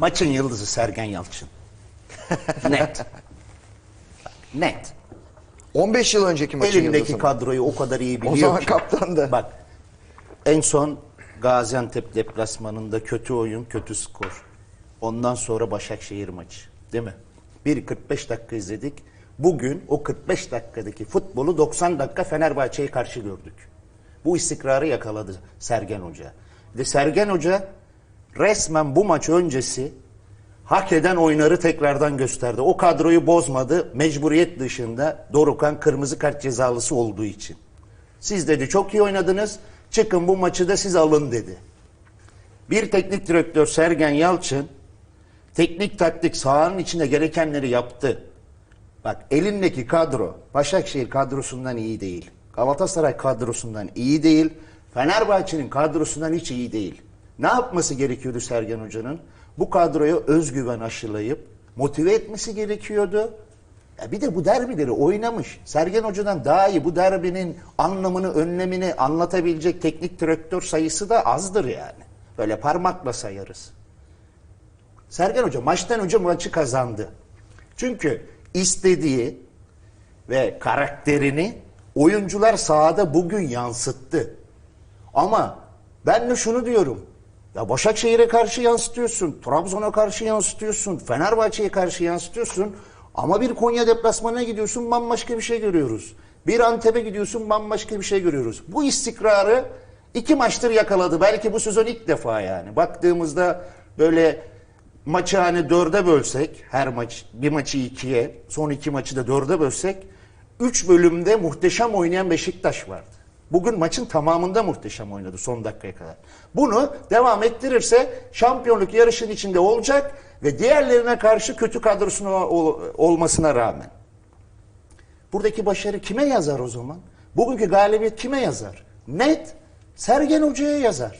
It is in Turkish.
Maçın yıldızı Sergen Yalçın. Net. Net. 15 yıl önceki maçın Elimdeki yıldızı mı? kadroyu o kadar iyi biliyor O zaman ki. kaptan da. Bak en son Gaziantep deplasmanında kötü oyun, kötü skor. Ondan sonra Başakşehir maçı. Değil mi? Bir 45 dakika izledik. Bugün o 45 dakikadaki futbolu 90 dakika Fenerbahçe'ye karşı gördük. Bu istikrarı yakaladı Sergen Hoca. Ve Sergen Hoca resmen bu maç öncesi hak eden oyunları tekrardan gösterdi. O kadroyu bozmadı. Mecburiyet dışında Dorukan kırmızı kart cezalısı olduğu için. Siz dedi çok iyi oynadınız. Çıkın bu maçı da siz alın dedi. Bir teknik direktör Sergen Yalçın teknik taktik sahanın içinde gerekenleri yaptı. Bak elindeki kadro Başakşehir kadrosundan iyi değil. Galatasaray kadrosundan iyi değil. Fenerbahçe'nin kadrosundan hiç iyi değil. Ne yapması gerekiyordu Sergen Hoca'nın? Bu kadroya özgüven aşılayıp motive etmesi gerekiyordu. Ya bir de bu derbileri oynamış. Sergen Hoca'dan daha iyi bu derbinin anlamını, önlemini anlatabilecek teknik direktör sayısı da azdır yani. Böyle parmakla sayarız. Sergen Hoca maçtan önce maçı kazandı. Çünkü istediği ve karakterini oyuncular sahada bugün yansıttı. Ama ben de şunu diyorum. Ya Başakşehir'e karşı yansıtıyorsun, Trabzon'a karşı yansıtıyorsun, Fenerbahçe'ye karşı yansıtıyorsun. Ama bir Konya deplasmanına gidiyorsun bambaşka bir şey görüyoruz. Bir Antep'e gidiyorsun bambaşka bir şey görüyoruz. Bu istikrarı iki maçtır yakaladı. Belki bu sezon ilk defa yani. Baktığımızda böyle maçı hani dörde bölsek her maç bir maçı ikiye son iki maçı da dörde bölsek üç bölümde muhteşem oynayan Beşiktaş vardı. Bugün maçın tamamında muhteşem oynadı son dakikaya kadar. Bunu devam ettirirse şampiyonluk yarışın içinde olacak ve diğerlerine karşı kötü kadrosuna ol- olmasına rağmen. Buradaki başarı kime yazar o zaman? Bugünkü galibiyet kime yazar? Net Sergen Hoca'ya yazar.